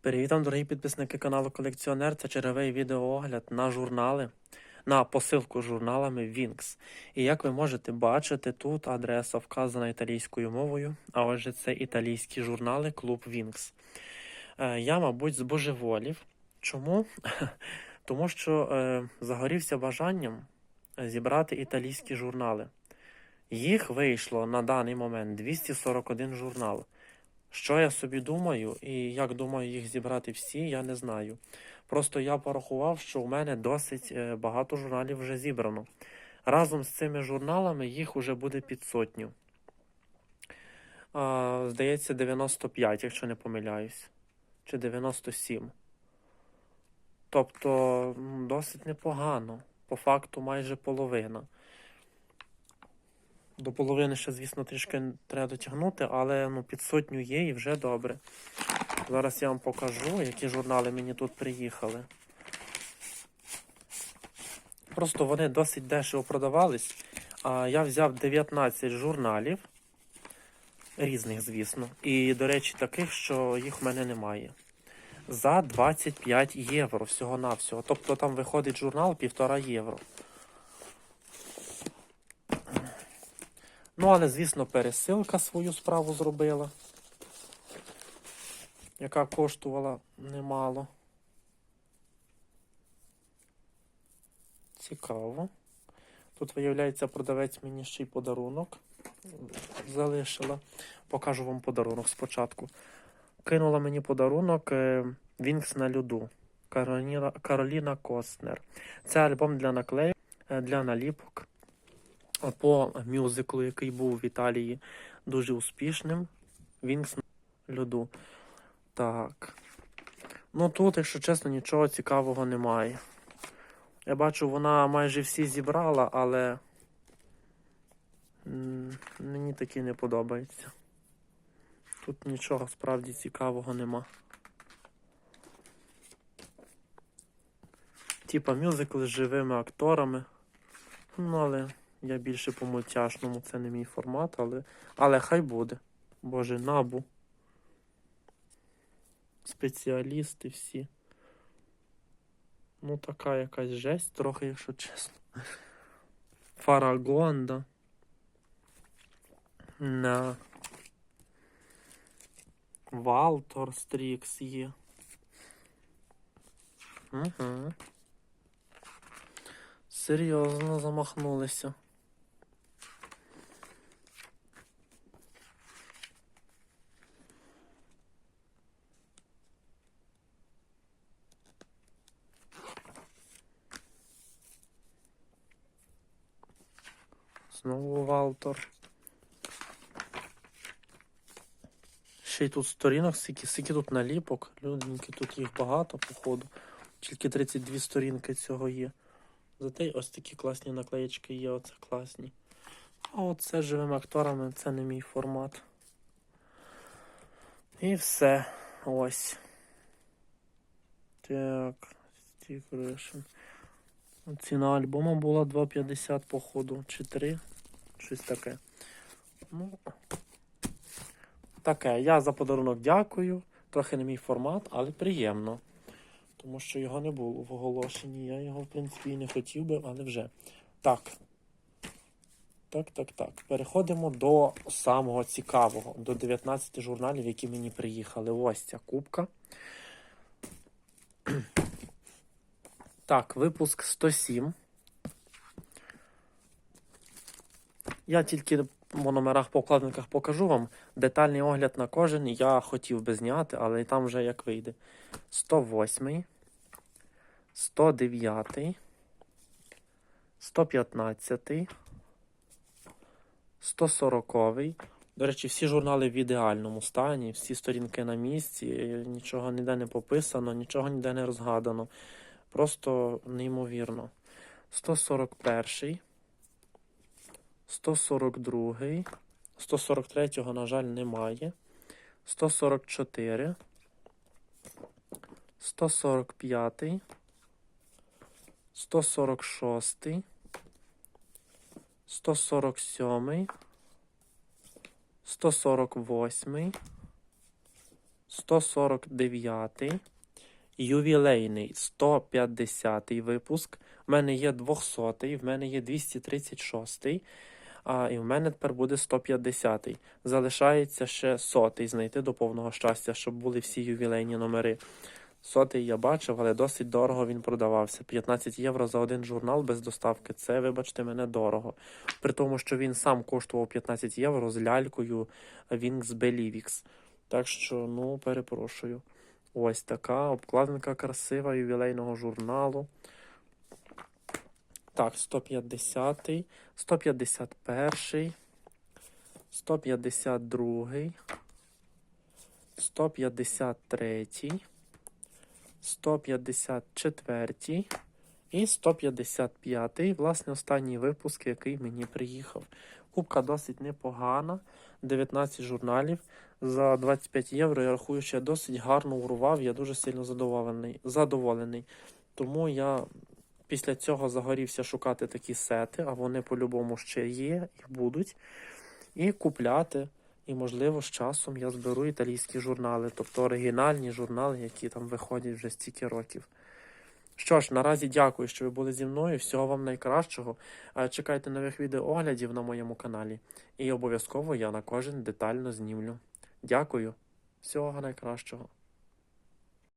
Привіт вам, дорогі підписники каналу Колекціонер. Це черговий відеоогляд на журнали, на посилку журналами Winx. І як ви можете бачити, тут адреса вказана італійською мовою, а отже, це італійські журнали Клуб Winx. Е, Я, мабуть, збожеволів. Чому? Тому що е, загорівся бажанням зібрати італійські журнали. Їх вийшло на даний момент 241 журнал. Що я собі думаю і як думаю їх зібрати всі, я не знаю. Просто я порахував, що у мене досить е, багато журналів вже зібрано. Разом з цими журналами їх уже буде під сотню. А, здається, 95, якщо не помиляюсь. Чи 97. Тобто досить непогано. По факту майже половина. До половини ще, звісно, трішки треба дотягнути, але ну, під сотню є і вже добре. Зараз я вам покажу, які журнали мені тут приїхали. Просто вони досить дешево продавались. А я взяв 19 журналів, різних, звісно. І, до речі, таких, що їх в мене немає. За 25 євро всього-навсього. Тобто там виходить журнал 1,5 євро. Ну, але, звісно, пересилка свою справу зробила, яка коштувала немало. Цікаво. Тут, виявляється, продавець мені ще й подарунок залишила. Покажу вам подарунок спочатку. Кинула мені подарунок е, Вінкс на льоду. Кароліна, Костнер. Це альбом для наклеїв, е, для наліпок по мюзиклу, який був в Італії, дуже успішним. Вінкс на льоду. Так. Ну тут, якщо чесно, нічого цікавого немає. Я бачу, вона майже всі зібрала, але мені такі не подобається. Тут нічого справді цікавого нема. Типа мюзикли з живими акторами. Ну, але я більше по мультяшному, це не мій формат, але, але хай буде. Боже, набу. Спеціалісти всі. Ну, така якась жесть, трохи, якщо чесно. Фарагонда. На. Валтор Стрікс є. Угу. Серйозно замахнулися. Знову Валтор. Ще й тут сторінок, скільки, скільки тут наліпок. Люденьки, тут їх багато, походу. Тільки 32 сторінки цього є. Зате ось такі класні наклеєчки є, оце класні. А оце живими акторами це не мій формат. І все. Ось. Так, Стікрешн. Ціна альбому була 2,50 походу, чи 3, щось таке. Ну, таке. Я за подарунок дякую. Трохи не мій формат, але приємно. Тому що його не було в оголошенні. Я його, в принципі, і не хотів би, але вже. Так. Так, так, так. Переходимо до самого цікавого, до 19 журналів, які мені приїхали. Ось ця кубка. Так, випуск 107. Я тільки по номерах по вкладинках покажу вам. Детальний огляд на кожен я хотів би зняти, але там вже як вийде. 108, 109, 115, 140. До речі, всі журнали в ідеальному стані, всі сторінки на місці, нічого ніде не пописано, нічого ніде не розгадано. Просто неймовірно. 141, 142, 143, на жаль, немає. 144, 145, 146, 147, 148, 149, ювілейний 150-й випуск. В мене є 200, в мене є 236, а і в мене тепер буде 150-й. Залишається ще сотий знайти до повного щастя, щоб були всі ювілейні номери. Сотий я бачив, але досить дорого він продавався. 15 євро за один журнал без доставки. Це, вибачте, мене дорого. При тому, що він сам коштував 15 євро з лялькою Wings Belivix. Так що, ну, перепрошую. Ось така обкладинка красива ювілейного журналу. Так, 150, 151, 152, 153, 154 і 155. Власне, останній випуск, який мені приїхав. Кубка досить непогана. 19 журналів. За 25 євро я рахую, що я досить гарно урвав. Я дуже сильно задоволений. задоволений. Тому я після цього загорівся шукати такі сети, а вони по-любому ще є і будуть. І купляти. І, можливо, з часом я зберу італійські журнали, тобто оригінальні журнали, які там виходять вже стільки років. Що ж, наразі дякую, що ви були зі мною. Всього вам найкращого. Е, Чекайте нових відеооглядів на моєму каналі. І обов'язково я на кожен детально знімлю. Дякую. Всього найкращого.